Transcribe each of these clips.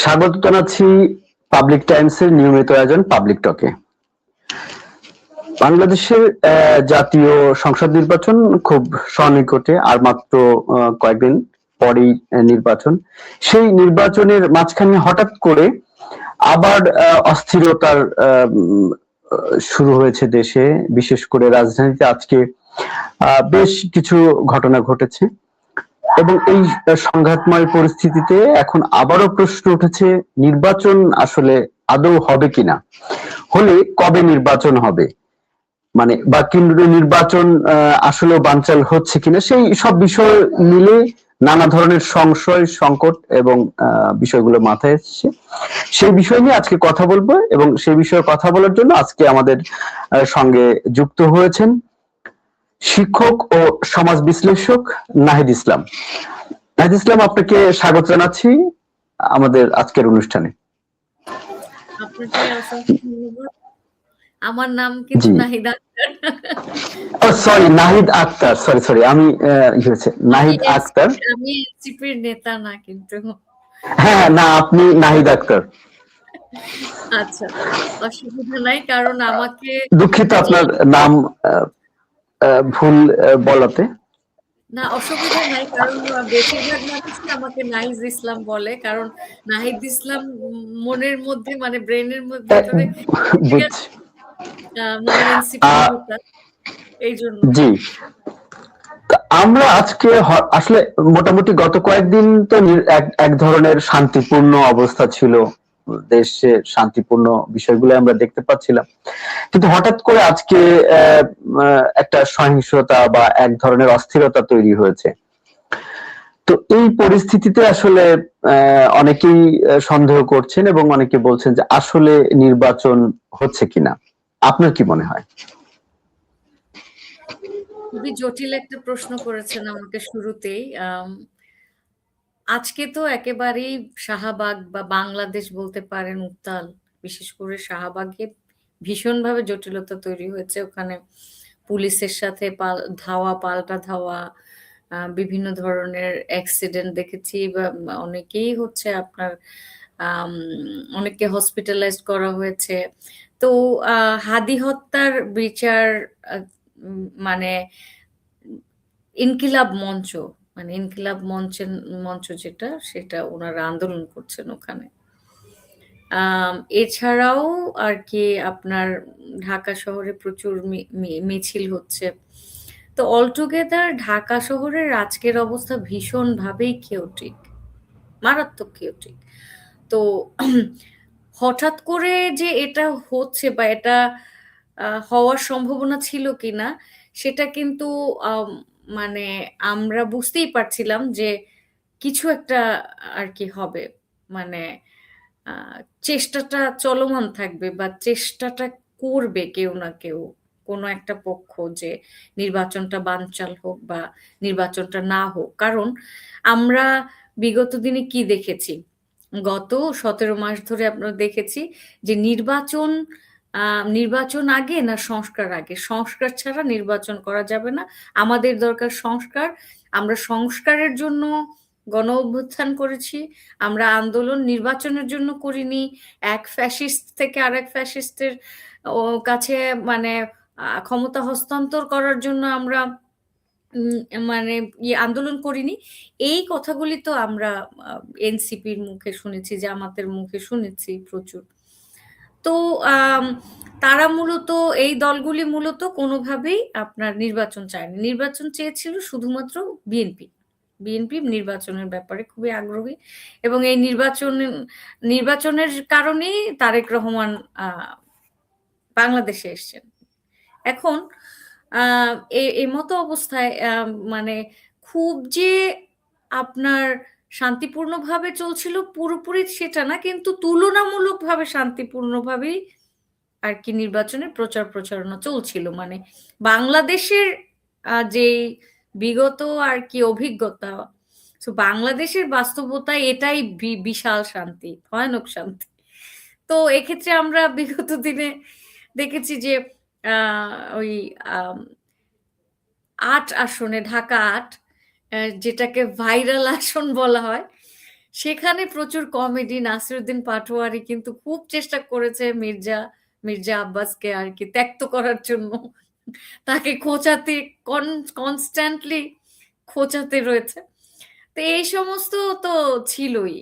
স্বাগত জানাচ্ছি পাবলিক টাইমসের নিয়মিত আয়োজন পাবলিক টকে বাংলাদেশের জাতীয় সংসদ নির্বাচন খুব সন্নিকটে আর মাত্র কয়েকদিন পরেই নির্বাচন। সেই নির্বাচনের মাঝখানে হঠাৎ করে আবার অস্থিরতার শুরু হয়েছে দেশে। বিশেষ করে রাজধানীতে আজকে বেশ কিছু ঘটনা ঘটেছে। এবং এই সংঘাতময় পরিস্থিতিতে এখন আবারও প্রশ্ন উঠেছে নির্বাচন আসলে আদৌ হবে কিনা? হলে কবে নির্বাচন হবে? মানে বা কেন্দ্রীয় নির্বাচন আহ, আসলেও বানচাল হচ্ছে কিনা? সেই সব বিষয় মিলে নানা ধরনের সংশয় সংকট এবং বিষয়গুলো মাথায় এসেছে। সেই বিষয় নিয়ে আজকে কথা বলব এবং সেই বিষয়ে কথা বলার জন্য আজকে আমাদের সঙ্গে যুক্ত হয়েছেন শিক্ষক ও সমাজ বিশ্লেষক নাহিদ ইসলাম। নাহিদ ইসলাম আপনাকে স্বাগত জানাচ্ছি আমাদের আজকের অনুষ্ঠানে। আমার নাম কিন্তু। Nahida sorry Nahid Akhtar sorry sorry আমি হয়েছে নাহিদ আক্তার। আমি এনসিপির নেতা না কিন্তু। হ্যাঁ না আপনি নাহিদ আক্তার। আচ্ছা অসুবিধা নাই কারণ আমাকে দুঃখিত আপনার নাম ভুল বলাতে। না অসুবিধা নাই কারণ বেশিরভাগ মানুষই আমাকে নাহিদ ইসলাম বলে কারণ নাহিদ ইসলাম মনের মধ্যে মানে ব্রেনের মধ্যে মানে এই জন্য। জি। তা আমরা আজকে আসলে মোটামুটি গত কয়েকদিন তো এক ধরনের শান্তিপূর্ণ অবস্থা ছিল। দেশে শান্তিপূর্ণ বিষয়গুলো আমরা দেখতে পাচ্ছিলাম। কিন্তু হঠাৎ করে আজকে একটা সহিংসতা বা এক ধরনের অস্থিরতা তৈরি হয়েছে। তো এই পরিস্থিতিতে আসলে অনেকেই সন্দেহ করছেন এবং অনেকে বলছেন যে আসলে নির্বাচন হচ্ছে কিনা। আপনার কি মনে হয়? খুবই জটিল একটা প্রশ্ন করেছেন আমাকে শুরুতেই। আজকে তো একেবারেই শাহবাগ বা বাংলাদেশ বলতে পারেন উত্তাল। বিশেষ করে শাহবাগে ভীষণভাবে জটিলতা তৈরি হয়েছে। ওখানে পুলিশের সাথে ধাওয়া, পাল্টা ধাওয়া বিভিন্ন ধরনের অ্যাক্সিডেন্ট দেখেছি বা অনেকেই হচ্ছে আপনার অনেককে হসপিটালাইজ করা হয়েছে। তো হাদি হত্যার বিচার মানে ইনকিলাব মঞ্চ মানে ইনকিলাব মঞ্চের, মঞ্চ যেটা, সেটা ওনারা আন্দোলন করছেন ওখানে। এছাড়াও আর কি আপনার ঢাকা শহরে প্রচুর মিছিল হচ্ছে। তো অলটুগেদার ঢাকা শহরের আজকের অবস্থা ভীষণভাবেই কেওটিক মারাত্মক কেওটিক তো হঠাৎ করে যে এটা হচ্ছে বা এটা হওয়ার সম্ভাবনা ছিল কিনা, সেটা কিন্তু মানে আমরা বুঝতেই পারছিলাম যে কিছু একটা আর কি হবে। মানে চেষ্টাটা চলমান থাকবে বা চেষ্টাটা করবে কেউ না কেউ। কোনো একটা পক্ষ যে নির্বাচনটা বানচাল হোক বা নির্বাচনটা না হোক। কারণ আমরা বিগত দিনে কি দেখেছি? গত সতেরো মাস ধরে আমরা দেখেছি যে নির্বাচন নির্বাচন আগে না সংস্কার আগে? সংস্কার ছাড়া নির্বাচন করা যাবে না। আমাদের দরকার সংস্কার। আমরা সংস্কারের জন্য গণ অভ্যুত্থান করেছি। আমরা আন্দোলন নির্বাচনের জন্য করিনি। এক ফ্যাসিস্ট থেকে আরেক ফ্যাসিস্টের কাছে মানে ক্ষমতা হস্তান্তর করার জন্য আমরা মানে ইয়ে আন্দোলন করিনি। এই কথাগুলি তো আমরা এনসিপির মুখে শুনেছি, জামাতের মুখে শুনেছি প্রচুর। তো তারা মূলত, এই দলগুলি মূলত কোনোভাবেই আপনার নির্বাচন চায়নি। নির্বাচন চেয়েছিল শুধুমাত্র বিএনপি। বিএনপি নির্বাচনের ব্যাপারে খুবই আগ্রহী এবং এই নির্বাচন, নির্বাচনের কারণেই তারেক রহমান বাংলাদেশে এসছেন। এখন এই মতো অবস্থায় মানে খুব যে আপনার শান্তিপূর্ণভাবে চলছিল, পুরোপুরি সেটা না, কিন্তু তুলনামূলকভাবে শান্তিপূর্ণভাবেই আর কি নির্বাচনের প্রচার প্রচারণা চলছিল। মানে বাংলাদেশের যে বিগত আর কি অভিজ্ঞতা, তো বাংলাদেশের বাস্তবতায় এটাই বিশাল শান্তি, ভয়ানক শান্তি। তো এক্ষেত্রে আমরা বিগত দিনে দেখেছি যে ওই আট আসনে, ঢাকা আট যেটাকে ভাইরাল আসন বলা হয়, সেখানে প্রচুর কমেডি। নাসিরুদ্দিন পাটোয়ারি কিন্তু খুব চেষ্টা করেছে মির্জা মির্জা আব্বাসকে আর কি ত্যক্ত করার জন্য। তাকে খোঁচাতে কনস্ট্যান্টলি খোঁচাতে রয়েছে। তো এই সমস্ত তো ছিলই।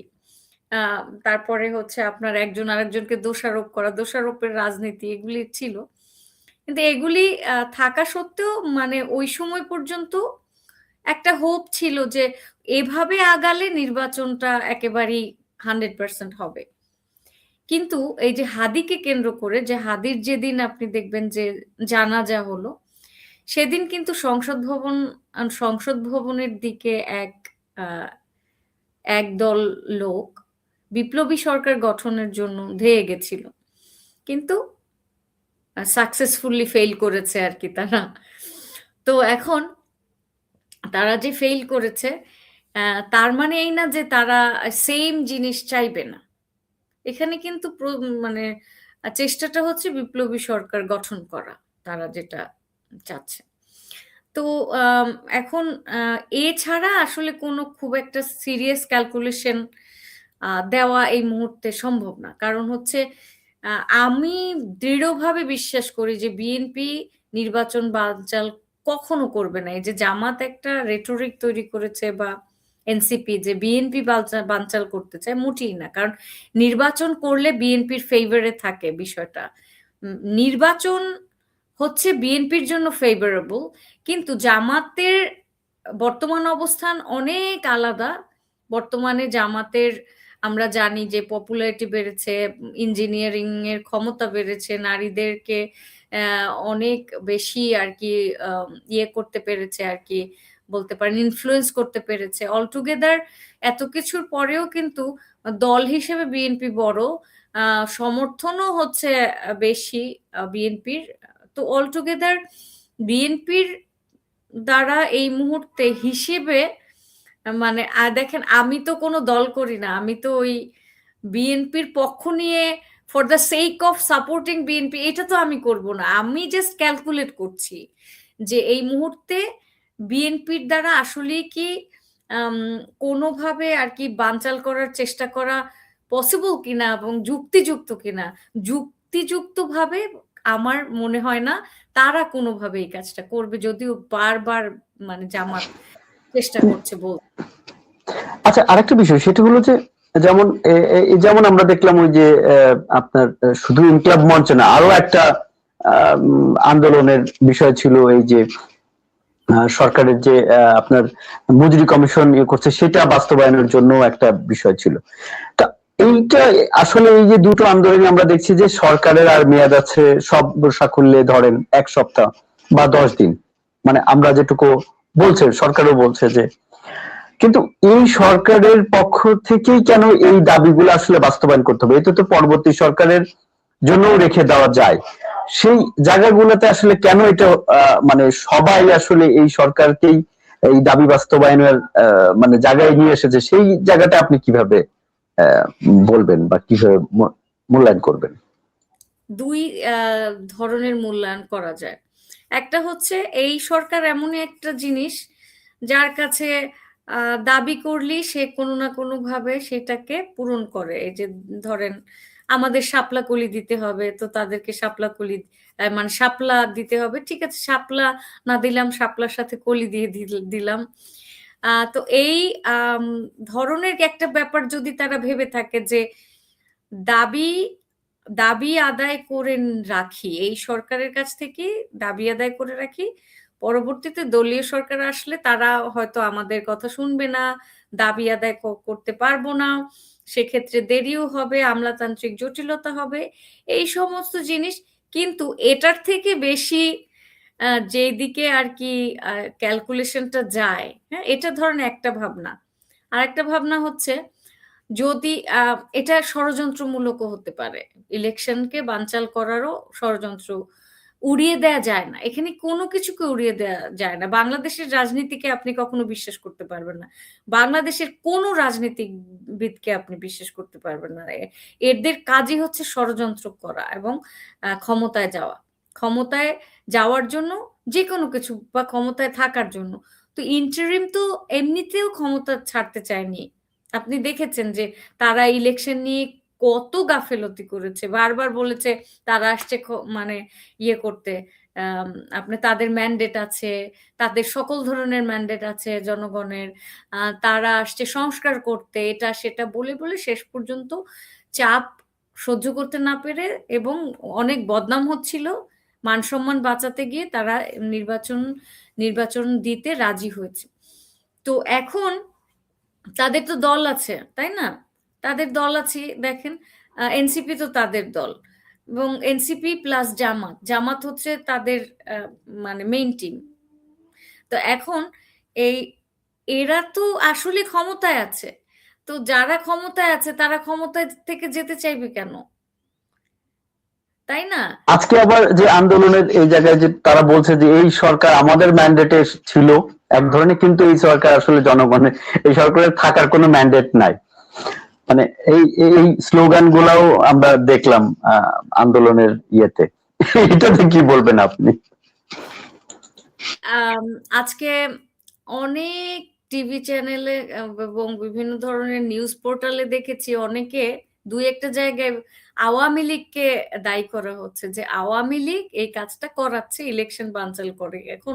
তারপরে হচ্ছে আপনার একজন আরেকজনকে দোষারোপ করা, দোষারোপের রাজনীতি এগুলি ছিল। কিন্তু এগুলি থাকা সত্ত্বেও মানে ওই সময় পর্যন্ত একটা হোপ ছিল যে এভাবে আগালে নির্বাচনটা একেবারেই হান্ড্রেড পার্সেন্ট হবে। কিন্তু এই যে হাদিকে কেন্দ্র করে, যে হাদির যেদিন আপনি দেখবেন যে জানাজা হলো, সেদিন কিন্তু সংসদ ভবন, সংসদ ভবনের দিকে এক একদল লোক বিপ্লবী সরকার গঠনের জন্য ধেয়ে গেছিল। কিন্তু সাকসেসফুলি ফেল করেছে আর কি তারা। তো এখন তারা যে ফেল করেছে তার মানে এই না যে তারা সেম জিনিস চাইবে না। এখানে কিন্তু মানে চেষ্টাটা হচ্ছে বিপ্লবী সরকার গঠন করা, তারা যেটা চাচ্ছে। তো এখন এছাড়া আসলে কোনো খুব একটা সিরিয়াস ক্যালকুলেশন দেওয়া এই মুহূর্তে সম্ভব না। কারণ হচ্ছে আমি দৃঢ়ভাবে বিশ্বাস করি যে বিএনপি নির্বাচন বানচাল কখনো করবে না। এই যে জামাত একটা রেটোরিক তৈরি করেছে বা এনসিপি যে বিএনপি বানচাল করতে চায় মোটেই না। কারণ নির্বাচন করলে বিএনপির ফেভারে থাকে বিষয়টা। নির্বাচন হচ্ছে বিএনপির জন্য ফেভারেবল কিন্তু জামাতের বর্তমান অবস্থান অনেক আলাদা। বর্তমানে জামাতের আমরা জানি যে পপুলারিটি বেড়েছে ইঞ্জিনিয়ারিং এর ক্ষমতা বেড়েছে, নারীদেরকে অনেক বেশি আর কি ইয়ে করতে পেরেছে আর কি, বলতে পারেন ইনফ্লুয়েন্স করতে পেরেছে। অলটুগেদার এত কিছুর পরেও কিন্তু দল হিসেবে বিএনপি বড় সমর্থনও হচ্ছে বেশি বিএনপির তো অলটুগেদার বিএনপির দ্বারা এই মুহূর্তে হিসেবে মানে দেখেন আমি তো কোনো দল করি না, আমি তো ওই বিএনপির পক্ষ নিয়ে for the sake of supporting BNP এটা তো আমি করব না। আমি জাস্ট ক্যালকুলেট করছি যে এই মুহূর্তে বিএনপির দ্বারা আসলে কি কোনোভাবে আর কি বানচাল করার চেষ্টা করা পসিবল কিনা এবং যুক্তিযুক্ত কিনা। যুক্তিযুক্ত ভাবে আমার মনে হয় না তারা কোনোভাবে এই কাজটা করবে, যদিও বারবার মানে জামাত চেষ্টা করছে বল আচ্ছা আরেকটা বিষয়, সেটা হলো যে যেমন যেমন আমরা দেখলাম ওই যে আপনার শুধু ইনকলাব মঞ্চ না, আরও একটা আন্দোলনের বিষয় ছিল এই যে সরকারের যে আপনার মজুরি কমিশন ইয়ে করছে, সেটা বাস্তবায়নের জন্য একটা বিষয় ছিল। তা এইটা, আসলে এই যে দুটো আন্দোলনে আমরা দেখছি যে সরকারের আর মেয়াদ আছে, সব সাকুল্যে ধরেন এক সপ্তাহ বা দশ দিন। মানে আমরা যেটুকু বলছে সরকারও বলছে যে কিন্তু এই সরকারের পক্ষ থেকেই কেন এই দাবিগুলো আসলে বাস্তবায়ন করতে হবে? এটা তো পরবর্তী সরকারের জন্য রেখে দেওয়া যায়। সেই জায়গাগুলোতে আসলে কেন এটা মানে সবাই আসলে এই সরকারকেই এই দাবি বাস্তবায়নের মানে জায়গায় নিয়ে এসেছে, সেই জায়গাটা আপনি কীভাবে বলবেন বা কীভাবে মূল্যায়ন করবেন? দুই ধরনের মূল্যায়ন করা যায়। একটা হচ্ছে এই সরকার এমনই একটা জিনিস যার কাছে দাবি করলেই সে কোনো না কোনো ভাবে সেটাকে পূরণ করে। এই যে ধরেন আমাদের শাপলা কলি দিতে হবে, তো তাদেরকে শাপলা কলি মানে শাপলা দিতে হবে। ঠিক আছে, শাপলা না দিলাম, শাপলার সাথে কলি দিয়ে দিল- দিলাম। তো এই ধরনের একটা ব্যাপার যদি তারা ভেবে থাকে যে দাবি দাবি আদায় করে রাখি, এই সরকারের কাছ থেকে দাবি আদায় করে রাখি পরবর্তীতে দলীয় সরকার আসলে তারা হয়তো আমাদের কথা শুনবে না দাবি আদায় করতে পারব না সেক্ষেত্রে দেরিও হবে আমলাতান্ত্রিক জটিলতা হবে এই সমস্ত জিনিস কিন্তু এটার থেকে বেশি আহ, যেদিকে আর কি ক্যালকুলেশনটা যায় হ্যাঁ এটা ধরেন একটা ভাবনা। আর একটা ভাবনা হচ্ছে যদি এটা ষড়যন্ত্রমূলকও হতে পারে ইলেকশনকে বানচাল করারও ষড়যন্ত্র উড়িয়ে দেয়া যায় না। এখানে কোনো কিছুকে উড়িয়ে দেয়া যায় না। বাংলাদেশের রাজনীতিকে আপনি কখনো বিশ্বাস করতে পারবেন না। বাংলাদেশের কোনো রাজনীতিবিদকে আপনি বিশ্বাস করতে পারবেন না। এদের কাজই হচ্ছে ষড়যন্ত্র করা এবং ক্ষমতায় যাওয়া। ক্ষমতায় যাওয়ার জন্য যে কোনো কিছু বা ক্ষমতায় থাকার জন্য। তো ইন্টারিম তো এমনিতেও ক্ষমতা ছাড়তে চায়নি। আপনি দেখেছেন যে তারা ইলেকশন নিয়ে কত গাফেলতি করেছে, বারবার বলেছে তারা আসছে মানে ইয়ে করতে আপনি তাদের ম্যান্ডেট আছে, তাদের সকল ধরনের ম্যান্ডেট আছে জনগণের তারা আসছে সংস্কার করতে, এটা সেটা বলে বলে শেষ পর্যন্ত চাপ সহ্য করতে না পেরে এবং অনেক বদনাম হচ্ছিল মান সম্মান বাঁচাতে গিয়ে তারা নির্বাচন নির্বাচন দিতে রাজি হয়েছে। তো এখন তাদের তো দল আছে, তাই না? তাদের দল আছে, দেখেন এনসিপি তো তাদের দল এবং এনসিপি প্লাস জামাত জামাত হচ্ছে তাদের মানে মেইন টিম তো এখন এই, এরা তো আসলে ক্ষমতায় আছে, তো যারা ক্ষমতায় আছে তারা ক্ষমতায় থেকে যেতে চাইবে কেন? তাই না? আজকে আবার যে আন্দোলনের এই জায়গায় যে তারা বলছে যে এই সরকার আমাদের ম্যান্ডেটে ছিল, এক ধরনের কিন্তু এই সরকার আসলে জনগণের, এই সরকারের থাকার কোনো ম্যান্ডেট নাই। মানে এই এই স্লোগান গুলাও আমরা দেখলাম আন্দোলনের ইয়েতে। এটাতে কি বলবেন আপনি? আজকে অনেক টিভি চ্যানেলে এবং বিভিন্ন ধরনের নিউজ পোর্টালে দেখেছি অনেকে দুই একটা জায়গায় আওয়ামী লীগকে দায়ী করা হচ্ছে যে আওয়ামী লীগ এই কাজটা করাচ্ছে ইলেকশন বানচাল করে। এখন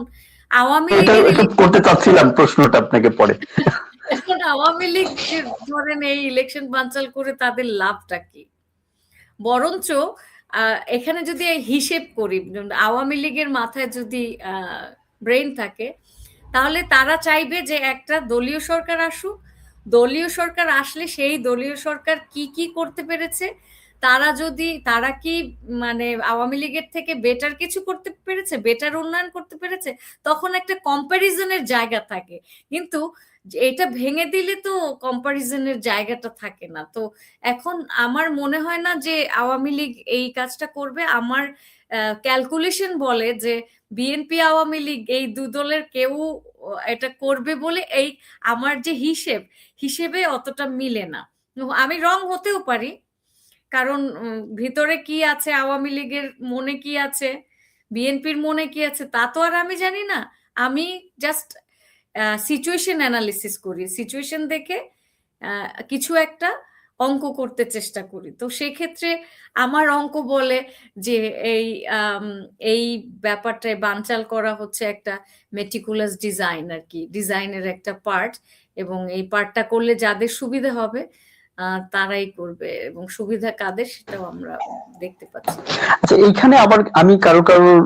আওয়ামী লীগ করতে চাচ্ছিলাম প্রশ্নটা আপনাকে পরে। আওয়ামী লীগ ধরেন এই ইলেকশন বানচাল করে তাদের লাভটা কি? বরঞ্চ এখানে যদি হিসেব করি আওয়ামী লীগের মাথায় যদি ব্রেন থাকে, তাহলে তারা চাইবে যে একটা দলীয় সরকার আসুক। দলীয় সরকার আসলে সেই দলীয় সরকার কি কি করতে পেরেছে? তারা যদি, তারা কি মানে আওয়ামী লীগের থেকে বেটার কিছু করতে পেরেছে বেটার উন্নয়ন করতে পেরেছে? তখন একটা কম্প্যারিজনের জায়গা থাকে। কিন্তু এটা ভেঙে দিলে তো কম্পারিজনের জায়গাটা থাকে না। তো এখন আমার মনে হয় না যে আওয়ামী লীগ এই কাজটা করবে। আমার ক্যালকুলেশন বলে যে বিএনপি আওয়ামী লীগ এই দু দলের কেউ এটা করবে বলে এই আমার যে হিসেব, হিসেবে অতটা মিলে না। আমি রং হতেও পারি, কারণ ভিতরে কি আছে, আওয়ামী লীগের মনে কি আছে বিএনপির মনে কি আছে, তা তো আর আমি জানি না। আমি জাস্ট সিচুয়েশন অ্যানালিসিস করি। সিচুয়েশন দেখে কিছু একটা অঙ্ক করতে চেষ্টা করি। তো সেক্ষেত্রে আমার অঙ্ক বলে যে, এই এই ব্যাপারটায় বানচাল করা হচ্ছে একটা মেটিকুলাস ডিজাইন আর কি। ডিজাইনের একটা পার্ট এবং এই পার্টটা করলে যাদের সুবিধা হবে তারাই করবে এবং সুবিধা কাদের সেটাও আমরা দেখতে পাচ্ছি। আচ্ছা এইখানে আবার আমি কারও কারোর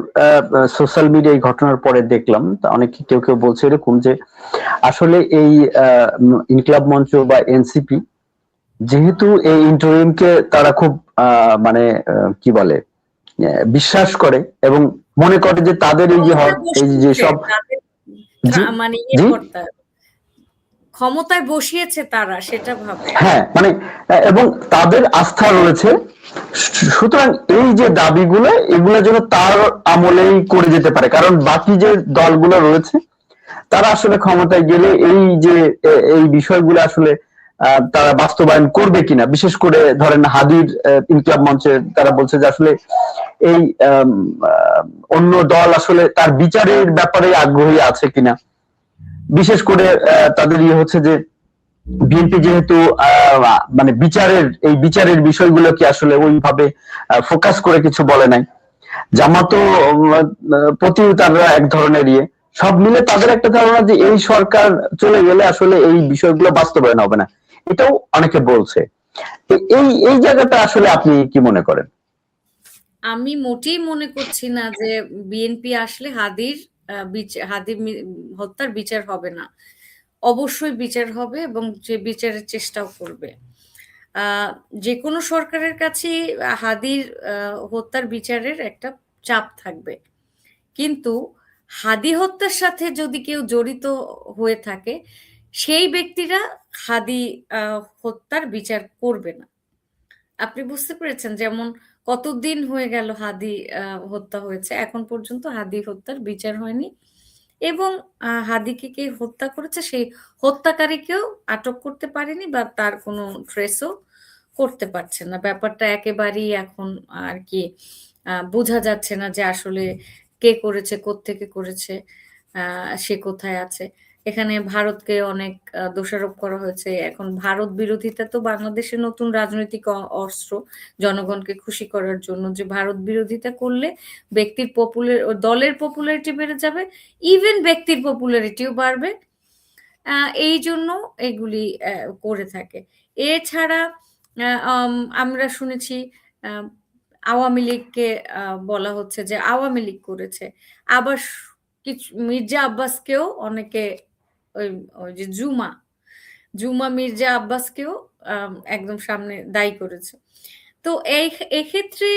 সোশ্যাল মিডিয়ায় ঘটনার পরে দেখলাম অনেকে কেউ কেউ বলছে এরকম যে আসলে এই ইনকলাব মঞ্চ বা এনসিপি যেহেতু এই ইন্টারিমকে তারা খুব মানে কি বলে বিশ্বাস করে এবং মনে করে যে তাদের এই যে এই যে সব মানে করতে। ক্ষমতায় বসিয়েছে তারা, সেটা ভাবে। হ্যাঁ মানে এবং তাদের আস্থা রয়েছে। সুতরাং এই যে দাবিগুলো, এগুলো যেন তার আমলেই করে যেতে পারে। কারণ বাকি যে দলগুলো রয়েছে, তারা আসলে ক্ষমতায় গেলে এই যে এই বিষয়গুলো আসলে তারা বাস্তবায়ন করবে কিনা, বিশেষ করে ধরেন হাদির ইনকিলাব মঞ্চে তারা বলছে যে আসলে এই অন্য দল আসলে তার বিচারের ব্যাপারে আগ্রহী আছে কিনা। বিশেষ করে তাদের ইয়ে হচ্ছে যে বিএনপি যেহেতু মানে বিচারের, এই বিচারের বিষয়গুলো কি আসলে ওইভাবে ফোকাস করে কিছু বলে নাই। জামাতো প্রতি তারা এক ধরনের ইয়ে। সব মিলে তাদের একটা ধারণা যে এই সরকার চলে গেলে আসলে এই বিষয়গুলো বাস্তবায়ন হবে না। এটাও অনেকে বলছে। এই এই জায়গাটা আসলে আপনি কি মনে করেন? আমি মোটেই মনে করছি না যে বিএনপি আসলে হাদির হাদির হত্যার বিচার হবে না। অবশ্যই বিচার হবে এবং যে বিচারের চেষ্টাও করবে। যে কোনো সরকারের কাছে হাদির হত্যার বিচারের একটা চাপ থাকবে। কিন্তু হাদি হত্যার সাথে যদি কেউ জড়িত হয়ে থাকে, সেই ব্যক্তিরা হাদি হত্যার বিচার করবে না। আপনি বুঝতে পেরেছেন? যেমন কতদিন হয়ে গেল হাদি হত্যা হয়েছে? এখন পর্যন্ত হাদি হত্যার বিচার হয়নি। এবং হাদিকে কে হত্যা করেছে? সেই হত্যাকারীকেও আটক করতে পারেনি বা তার কোনো ট্রেসও করতে পারছে না। ব্যাপারটা একেবারেই এখন আর কি বোঝা যাচ্ছে না যে আসলে কে করেছে থেকে করেছে সে কোথায় আছে। এখানে ভারতকে অনেক দোষারোপ করা হয়েছে। এখন ভারত বিরোধিতা তো বাংলাদেশের নতুন রাজনৈতিক অস্ত্র জনগণকে খুশি করার জন্য যে ভারত বিরোধিতা করলে ব্যক্তির পপুলার দলের পপুলারিটি বেড়ে যাবে। ইভেন ব্যক্তির পপুলারিটিও বাড়বে। এই জন্য এগুলি করে থাকে। এছাড়া আমরা শুনেছি আওয়ামী লীগকে বলা হচ্ছে যে আওয়ামী লীগ করেছে। আবার কিছু, মির্জা আব্বাসকেও অনেকে ওই ওই যে জুমা, জুমা মির্জা আব্বাসকেও একদম সামনে দায়ী করেছে। তো এই এক্ষেত্রে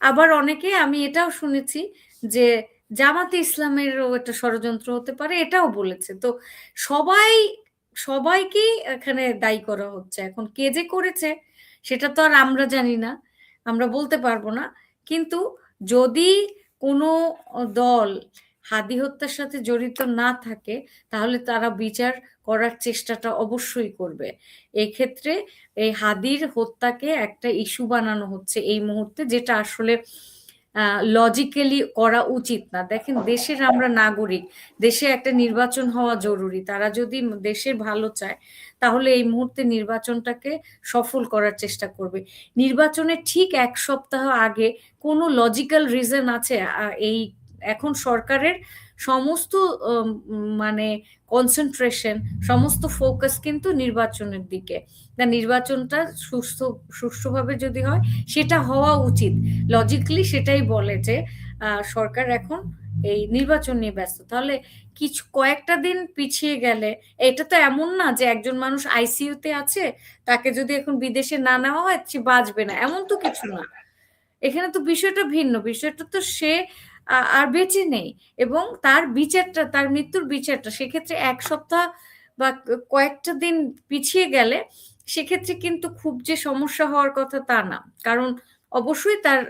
আবার অনেকে আমি এটাও শুনেছি যে জামাতে ইসলামেরও একটা ষড়যন্ত্র হতে পারে এটাও বলেছে। তো সবাই সবাইকেই এখানে দায়ী করা হচ্ছে। এখন কে যে করেছে সেটা তো আর আমরা জানি না। আমরা বলতে পারব না। কিন্তু যদি কোনো দল হাদি হত্যার সাথে জড়িত না থাকে, তাহলে তারা বিচার করার চেষ্টাটা অবশ্যই করবে। এক্ষেত্রে এই হাদির হত্যাকে একটা ইস্যু বানানো হচ্ছে এই মুহূর্তে, যেটা আসলে লজিক্যালি করা উচিত না। দেখেন, দেশের আমরা নাগরিক। দেশে একটা নির্বাচন হওয়া জরুরি। তারা যদি দেশের ভালো চায়, তাহলে এই মুহূর্তে নির্বাচনটাকে সফল করার চেষ্টা করবে। নির্বাচনের ঠিক এক সপ্তাহ আগে কোনো লজিক্যাল রিজন আছে এই এখন সরকারের সমস্ত মানে কনসেন্ট্রেশন সমস্ত ফোকাস কিন্তু নির্বাচনের দিকে। না নির্বাচনটা সুস্থ সুষ্ঠুভাবে যদি হয় সেটা হওয়া উচিত। লজিক্যালি সেটাই বলে যে সরকার এখন এই নির্বাচন নিয়ে ব্যস্ত। তাহলে কিছু কয়েকটা দিন পিছিয়ে গেলে এটা তো এমন না যে একজন মানুষ আইসিইউতে আছে, তাকে যদি এখন বিদেশে না নেওয়া হয় সে বাঁচবে না। এমন তো কিছু না। এখানে তো বিষয়টা ভিন্ন। বিষয়টা তো সে আর বেঁচে নেই এবং তার বিচারটা তার মৃত্যুর বিচারটা সেক্ষেত্রে এক সপ্তাহ বা কয়েকটা দিন পিছিয়ে গেলে সেক্ষেত্রে কিন্তু খুব যে সমস্যা হওয়ার কথা তা না। কারণ অবশ্যই তার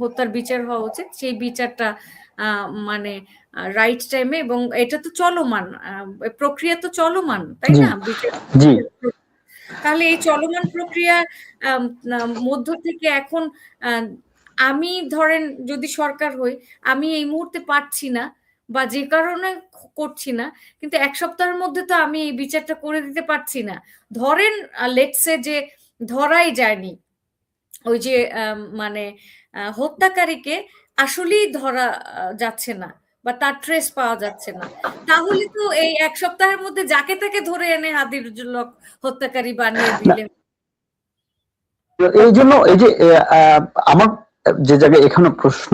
হত্যার বিচার হওয়া উচিত। সেই বিচারটা মানে রাইট টাইমে এবং এটা তো চলমান। প্রক্রিয়া তো চলমান, তাই না? তাহলে এই চলমান প্রক্রিয়া মধ্য থেকে এখন আমি ধরেন যদি সরকার হই, আমি এই মুহূর্তে পারছি না বা যে কারণে করছি না। কিন্তু এক সপ্তাহের মধ্যে তো আমি এই বিচারটা করে দিতে পারছি না। ধরেন লেটসে যে ধরাই যায়নি। ওই যে মানে হত্যাকারীকে আসলেই ধরা যাচ্ছে না বা তার ট্রেস পাওয়া যাচ্ছে না। তাহলে তো এই এক সপ্তাহের মধ্যে যাকে তাকে ধরে এনে হাদির জন্য হত্যাকারী বানিয়ে দিলে এইজন্য এই যে আমার যে জায়গায় এখানে প্রশ্ন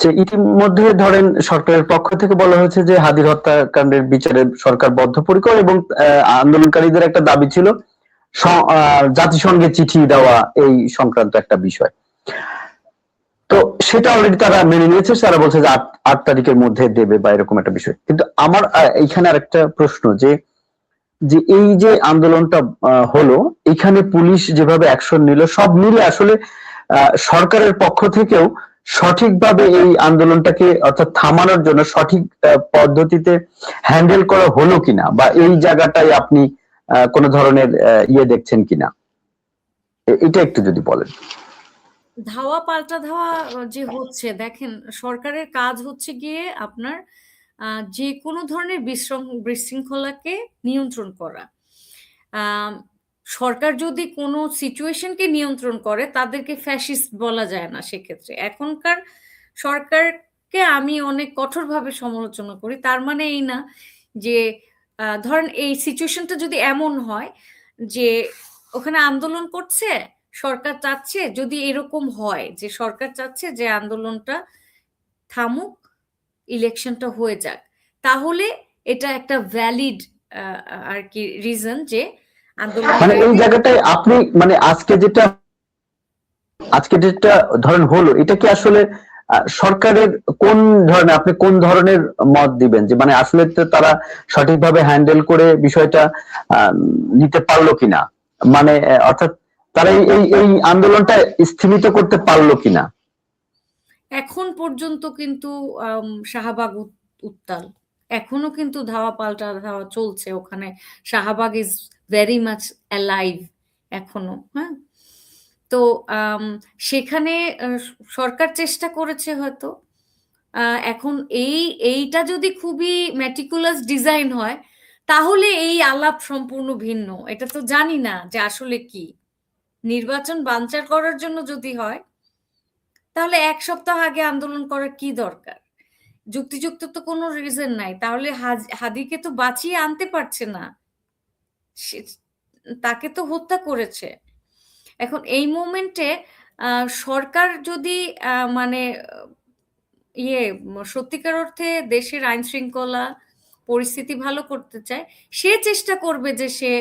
যে ইতিমধ্যে ধরেন সরকারের পক্ষ থেকে বলা হয়েছে যে হাদির হত্যাকাণ্ডের বিচারে সরকার বদ্ধপরিকর এবং আন্দোলনকারীদের একটা দাবি ছিল জাতিসংঘে চিঠি দেওয়া এই সংক্রান্ত একটা বিষয়। তো সেটা অলরেডি তারা মেনে নিয়েছে। তারা বলছে যে ৮ ৮ তারিখের মধ্যে দেবে বা এরকম একটা বিষয়। কিন্তু আমার আ এইখানে আরেকটা প্রশ্ন যে যে এই যে আন্দোলনটা হলো, এখানে পুলিশ যেভাবে অ্যাকশন নিল সব মিলে আসলে আ সরকারের পক্ষ থেকেও সঠিকভাবে এই আন্দোলনটাকে অর্থাৎ থামানোর জন্য সঠিক পদ্ধতিতে হ্যান্ডেল করা হলো কিনা বা এই জায়গাটায় আপনি কোন ধরনের ইয়ে দেখছেন কিনা? এটা একটু যদি বলেন। ধাওয়া পাল্টা ধাওয়া যে হচ্ছে, দেখেন, সরকারের কাজ হচ্ছে গিয়ে আপনার আ যেকোনো ধরনের বিশৃং বিশৃঙ্খলাকে নিয়ন্ত্রণ করা। সরকার যদি কোনো সিচুয়েশনকে নিয়ন্ত্রণ করে তাদেরকে ফ্যাসিস্ট বলা যায় না সেক্ষেত্রে। এখনকার সরকারকে আমি অনেক কঠোরভাবে সমালোচনা করি। তার মানে এই না যে ধরেন এই সিচুয়েশনটা যদি এমন হয় যে ওখানে আন্দোলন করছে, সরকার চাচ্ছে যদি এরকম হয় যে সরকার চাচ্ছে যে আন্দোলনটা থামুক, ইলেকশনটা হয়ে যাক। তাহলে এটা একটা ভ্যালিড আর কি রিজন যে মানে এই জায়গাটায় আপনি মানে আজকে যেটা আজকে যেটা ধরেন হলো এটা কি আসলে সরকারের কোন ধরনের আপনি কোন ধরনের মত দিবেন? যে মানে আসলে তারা সঠিকভাবে হ্যান্ডেল করে বিষয়টা নিতে পারল কিনা? মানে অর্থাৎ তারা এই এই আন্দোলনটা স্থিমিত করতে পারল কিনা? এখন পর্যন্ত কিন্তু শাহবাগ উত উত্তাল। এখনও কিন্তু ধাওয়া পাল্টা ধাওয়া চলছে ওখানে। Shahbag is very much alive এখনও, হ্যাঁ? তো সেখানে সরকার চেষ্টা করেছে হয়তো। এখন এই এইটা যদি খুবই meticulous ডিজাইন হয় তাহলে এই আলাপ সম্পূর্ণ ভিন্ন। এটা তো জানি না যে আসলে কি। নির্বাচন বানচার করার জন্য যদি হয় তাহলে এক সপ্তাহ আগে আন্দোলন করার কি দরকার? যুক্তিযুক্ত তো কোনো রিজন নাই। তাহলে হাদিকে তো বাঁচিয়ে আনতে পারছে না। তাকে তো হত্যা করেছে। এখন এই মোমেন্টে সরকার যদি মানে ইয়ে সত্যিকার অর্থে দেশের আইন শৃঙ্খলা পরিস্থিতি ভালো করতে চায়, সে চেষ্টা করবে যে সে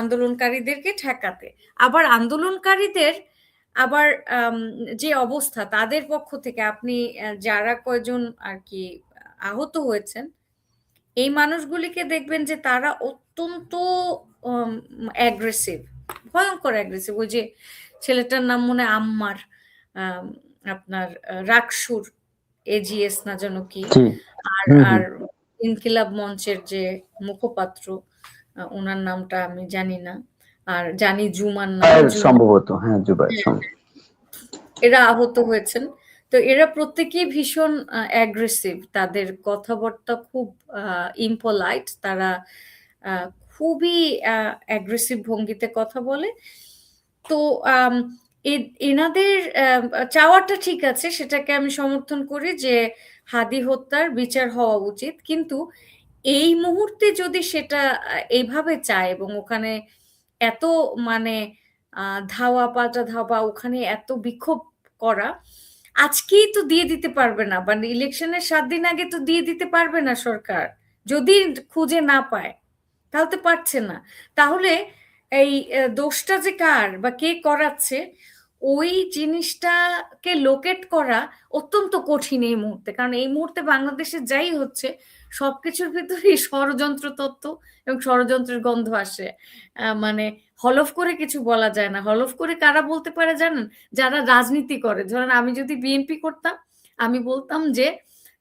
আন্দোলনকারীদেরকে ঠেকাতে। আবার আন্দোলনকারীদের আবার যে অবস্থা, তাদের পক্ষ থেকে আপনি যারা কয়জন আর কি আহত হয়েছেন এই মানুষগুলিকে দেখবেন যে তারা অত্যন্ত অ্যাগ্রেসিভ ভয়ঙ্কর অ্যাগ্রেসিভ ওই যে ছেলেটার নাম মনে হয় আম্মার আম, আপনার রাকসুর এজিএস না যেন কি। আর। আর ইনকিলাব মঞ্চের যে মুখপাত্র ওনার নামটা আমি জানি না। আর জানি জুমার নাম সম্ভবত। হ্যাঁ জুবায়ের সম্ভব। এরা আহত হয়েছেন। তো এরা প্রত্যেকেই ভীষণ অ্যাগ্রেসিভ তাদের কথাবার্তা খুব ইম্পোলাইট তারা খুবই অ্যাগ্রেসিভ ভঙ্গিতে কথা বলে। তো এনাদের চাওয়াটা ঠিক আছে। সেটাকে আমি সমর্থন করি যে হাদি হত্যার বিচার হওয়া উচিত। কিন্তু এই মুহূর্তে যদি সেটা এইভাবে চায় এবং ওখানে এত মানে ধাওয়া পাল্টা ধাওয়া ওখানে এত বিক্ষোভ করা আজকেই তো দিয়ে দিতে পারবে না মানে ইলেকশনের সাত দিন আগে তো দিয়ে দিতে পারবে না সরকার, যদি খুঁজে না পায়, তাহলে তো পারছে না। তাহলে এই দোষটা যে কার বা কে করাচ্ছে, ওই জিনিসটাকে লোকেট করা অত্যন্ত কঠিন এই মুহূর্তে, কারণ এই মুহূর্তে বাংলাদেশে যাই হচ্ছে, সবকিছুর ভিতরেই ষড়যন্ত্র তত্ত্ব এবং ষড়যন্ত্রের গন্ধ আসে। মানে হলফ করে কিছু বলা যায় না। হলফ করে কারা বলতে পারে জানেন? যারা রাজনীতি করে। ধরেন আমি যদি বিএনপি করতাম, আমি বলতাম যে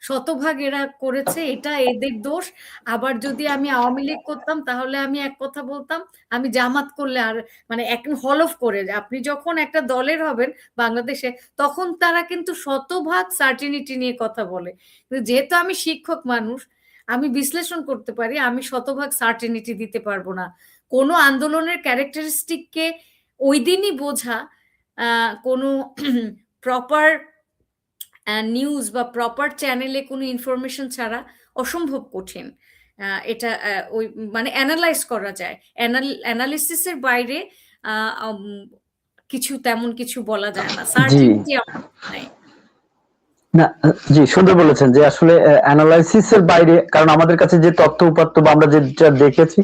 শতভাগ এরা করেছে, এটা এদের দোষ। আবার যদি আমি আওয়ামী লীগ করতাম, তাহলে আমি এক কথা বলতাম, আমি জামাত করলে আর মানে এক হলফ করে। আপনি যখন একটা দলের হবেন বাংলাদেশে, তখন তারা কিন্তু শতভাগ সার্টিনিটি নিয়ে কথা বলে। কিন্তু যেহেতু আমি শিক্ষক মানুষ, আমি বিশ্লেষণ করতে পারি, আমি শতভাগ সার্টিনিটি দিতে পারব না। কোনো আন্দোলনের ক্যারেক্টারিস্টিককে ওই দিনই বোঝা কোনো প্রপার নিউজ বা প্রপার চ্যানেলে কোনো ইনফরমেশন ছাড়া অসম্ভব কঠিন। এটা ওই মানে অ্যানালাইজ করা যায়। অ্যানালিসিসের বাইরে আহ, কিছু তেমন কিছু বলা যায় না। নাই। না জি, সুন্দর বলেছেন যে আসলে অ্যানালাইসিস এর বাইরে, কারণ আমাদের কাছে যে তথ্য উপাত্ত বা আমরা যেটা দেখেছি,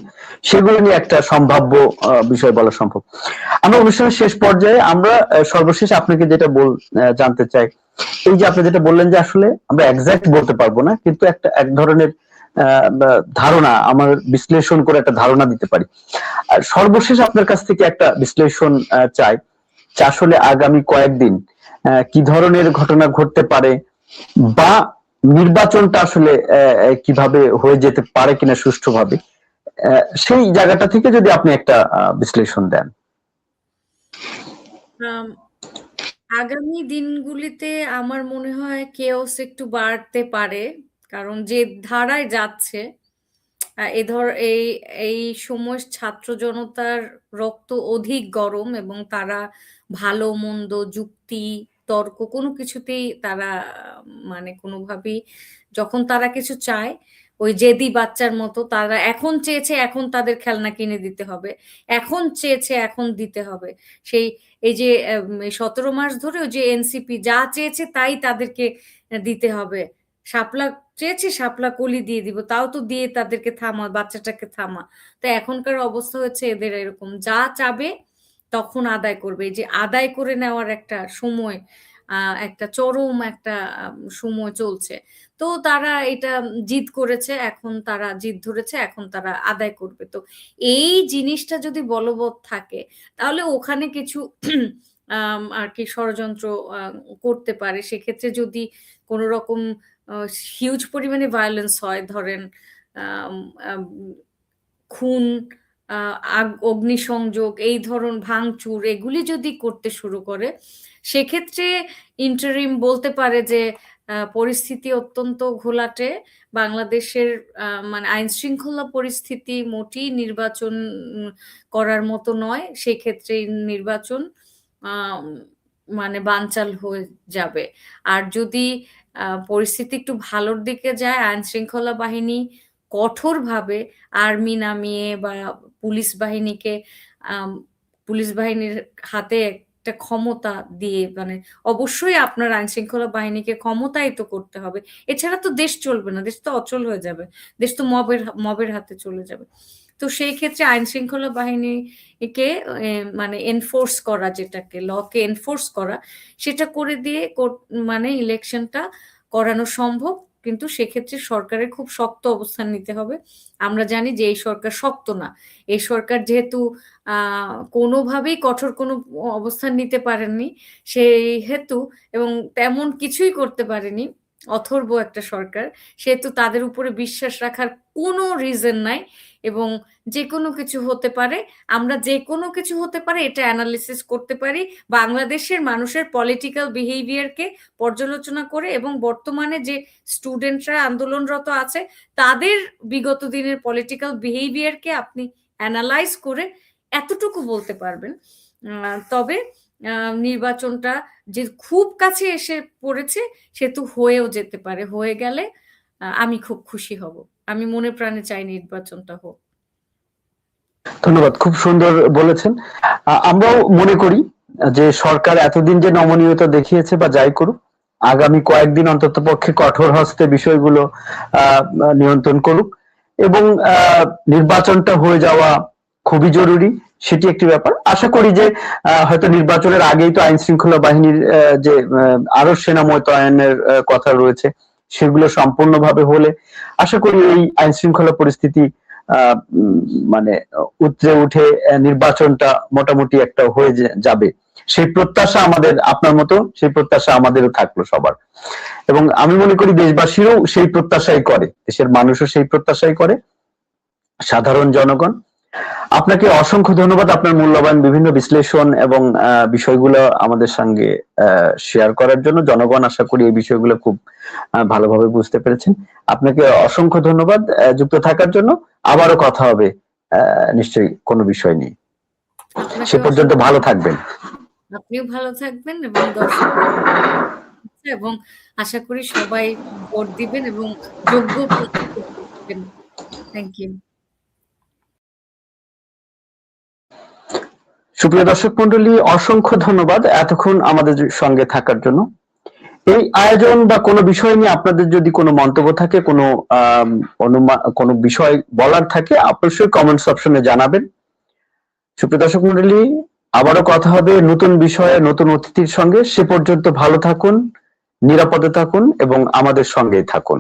সেগুলো নিয়ে একটা সম্ভাব্য বিষয় বলা সম্ভব। আমরা অনুষ্ঠানের শেষ পর্যায়ে আমরা সর্বশেষ আপনাকে যেটা বল জানতে চাই, এই যে আপনি যেটা বললেন যে আসলে আমরা এক্সাক্ট বলতে পারব না, কিন্তু একটা, এক ধরনের ধারণা, আমার বিশ্লেষণ করে একটা ধারণা দিতে পারি। আর সর্বশেষ আপনার কাছ থেকে একটা বিশ্লেষণ চাই আসলে আগামী কয়েকদিন কি ধরনের ঘটনা ঘটতে পারে বা নির্বাচনটা আসলে কীভাবে হয়ে যেতে পারে কিনা সুষ্ঠুভাবে সেই জায়গাটা থেকে যদি আপনি একটা বিশ্লেষণ দেন। আগামী দিনগুলিতে আমার মনে হয় কেওস একটু বাড়তে পারে, কারণ যে ধারায় যাচ্ছে এ ধর, এই এই সময় ছাত্র জনতার রক্ত অধিক গরম এবং তারা ভালো মন্দ যুক্তি তর্ক, কোনো কিছুতেই তারা মানে কোনোভাবেই, যখন তারা কিছু চায়, ওই জেদি বাচ্চার মতো তারা এখন চেয়েছে এখন তাদের খেলনা কিনে দিতে হবে, এখন চেয়েছে এখন দিতে হবে। সেই, এই যে সতেরো মাস ধরে ওই যে এনসিপি যা চেয়েছে তাই তাদেরকে দিতে হবে। শাপলা চেয়েছে শাপলা কলি দিয়ে দিব, তাও তো দিয়ে তাদেরকে থামা, বাচ্চাটাকে থামা। তো এখনকার অবস্থা হচ্ছে এদের এরকম, যা চাবে তখন আদায় করবে। যে আদায় করে নেওয়ার একটা সময় একটা চরম একটা সময় চলছে। তো তারা এটা জিদ করেছে, এখন তারা জিদ ধরেছে, এখন তারা আদায় করবে। তো এই জিনিসটা যদি বলবৎ থাকে, তাহলে ওখানে কিছু আর কি ষড়যন্ত্র করতে পারে। সেক্ষেত্রে যদি কোনো রকম হিউজ পরিমাণে ভায়োলেন্স হয়, ধরেন খুন অগ্নিসংযোগ, এই ধরন ভাঙচুর, এগুলি যদি করতে শুরু করে, সেক্ষেত্রে ইন্টারিম বলতে পারে যে পরিস্থিতি অত্যন্ত ঘোলাটে। বাংলাদেশের মানে আইন শৃঙ্খলা পরিস্থিতি মোটেই নির্বাচন করার মতো নয়। সেই ক্ষেত্রে এই নির্বাচন মানে বানচাল হয়ে যাবে। আর যদি পরিস্থিতি একটু ভালোর দিকে যায়, আইন শৃঙ্খলা বাহিনী কঠোরভাবে আর্মি নামিয়ে বা পুলিশ বাহিনীকে পুলিশ বাহিনীর হাতে একটা ক্ষমতা দিয়ে মানে অবশ্যই আপনার আইন শৃঙ্খলা বাহিনীকে ক্ষমতায়িত করতে হবে। এছাড়া তো দেশ চলবে না, দেশ তো অচল হয়ে যাবে, দেশ তো মবের মবের হাতে চলে যাবে। তো সেই ক্ষেত্রে আইন শৃঙ্খলা বাহিনীকে মানে এনফোর্স করা যেটাকে লকে এনফোর্স করা, সেটা করে দিয়ে মানে ইলেকশনটা করানো সম্ভব। কিন্তু সেক্ষেত্রে সরকারের খুব শক্ত অবস্থান নিতে হবে। আমরা জানি যে এই সরকার শক্ত না। এই সরকার যেহেতু কোনোভাবেই কঠোর কোনো অবস্থান নিতে পারেননি, সেই হেতু এবং তেমন কিছুই করতে পারেনি অথর্ব একটা সরকার, সেহেতু তাদের উপরে বিশ্বাস রাখার কোনো রিজন নাই এবং যে কোনো কিছু হতে পারে, আমরা যে কোনো কিছু হতে পারে এটা অ্যানালিসিস করতে পারি। বাংলাদেশের মানুষের পলিটিক্যাল বিহেভিয়ারকে পর্যালোচনা করে এবং বর্তমানে যে স্টুডেন্টরা আন্দোলনরত আছে, তাদের বিগত দিনের পলিটিক্যাল বিহেভিয়ারকে আপনি অ্যানালাইজ করে এতটুকু বলতে পারবেন। তবে নির্বাচনটা যে খুব কাছে এসে পড়েছে সেহেতু হয়েও যেতে পারে, হয়ে গেলে আমি খুব খুশি হব। আমি মনে প্রাণে চাই নির্বাচনটা হোক। ধন্যবাদ, খুব সুন্দর বলেছেন। আমরাও মনে করি যে সরকার এতদিন যে নমনীয়তা দেখিয়েছে বা যাই করুক, আগামী কয়েকদিন অন্তত পক্ষে কঠোর হস্তে বিষয়গুলো নিয়ন্ত্রণ করুক এবং নির্বাচনটা হয়ে যাওয়া খুবই জরুরি। সেটি একটি ব্যাপার। আশা করি যে হয়তো নির্বাচনের আগেই তো আইন শৃঙ্খলা বাহিনীর যে আরও সেনা মোতায়েনের কথা রয়েছে, সেগুলো সম্পূর্ণভাবে হলে আশা করি এই আইন শৃঙ্খলা পরিস্থিতি মানে উতরে উঠে নির্বাচনটা মোটামুটি একটা হয়ে যাবে। সেই প্রত্যাশা আমাদের, আপনার মতো, সেই প্রত্যাশা আমাদেরও থাকল সবার। এবং আমি মনে করি দেশবাসীরও সেই প্রত্যাশাই করে, দেশের মানুষও সেই প্রত্যাশাই করে, সাধারণ জনগণ আপনাকে অসংখ্য ধন্যবাদ আপনার মূল্যবান বিভিন্ন বিশ্লেষণ এবং বিষয়গুলো আমাদের সঙ্গে শেয়ার করার জন্য। জনগণ আশা করি এই বিষয়গুলো খুব ভালোভাবে বুঝতে পেরেছেন। আপনাকে অসংখ্য ধন্যবাদ যুক্ত থাকার জন্য। আবারও কথা হবে নিশ্চয়ই কোনো বিষয় নিয়ে। সে পর্যন্ত ভালো থাকবেন। আপনিও ভালো থাকবেন এবং দর্শক এবং আশা করি সবাই ভোট দিবেন এবং যোগ্য থ্যাংক ইউ সুপ্রিয় দর্শক মন্ডলী, অসংখ্য ধন্যবাদ এতক্ষণ আমাদের সঙ্গে থাকার জন্য। এই আয়োজন বা কোনো বিষয় নিয়ে আপনাদের যদি কোনো মন্তব্য থাকে, কোনো কোনো বিষয় বলার থাকে, অবশ্যই কমেন্টস অপশনে জানাবেন। সুপ্রিয় দর্শক মন্ডলী, আবারও কথা হবে নতুন বিষয়ে, নতুন অতিথির সঙ্গে। সে পর্যন্ত ভালো থাকুন, নিরাপদে থাকুন এবং আমাদের সঙ্গেই থাকুন।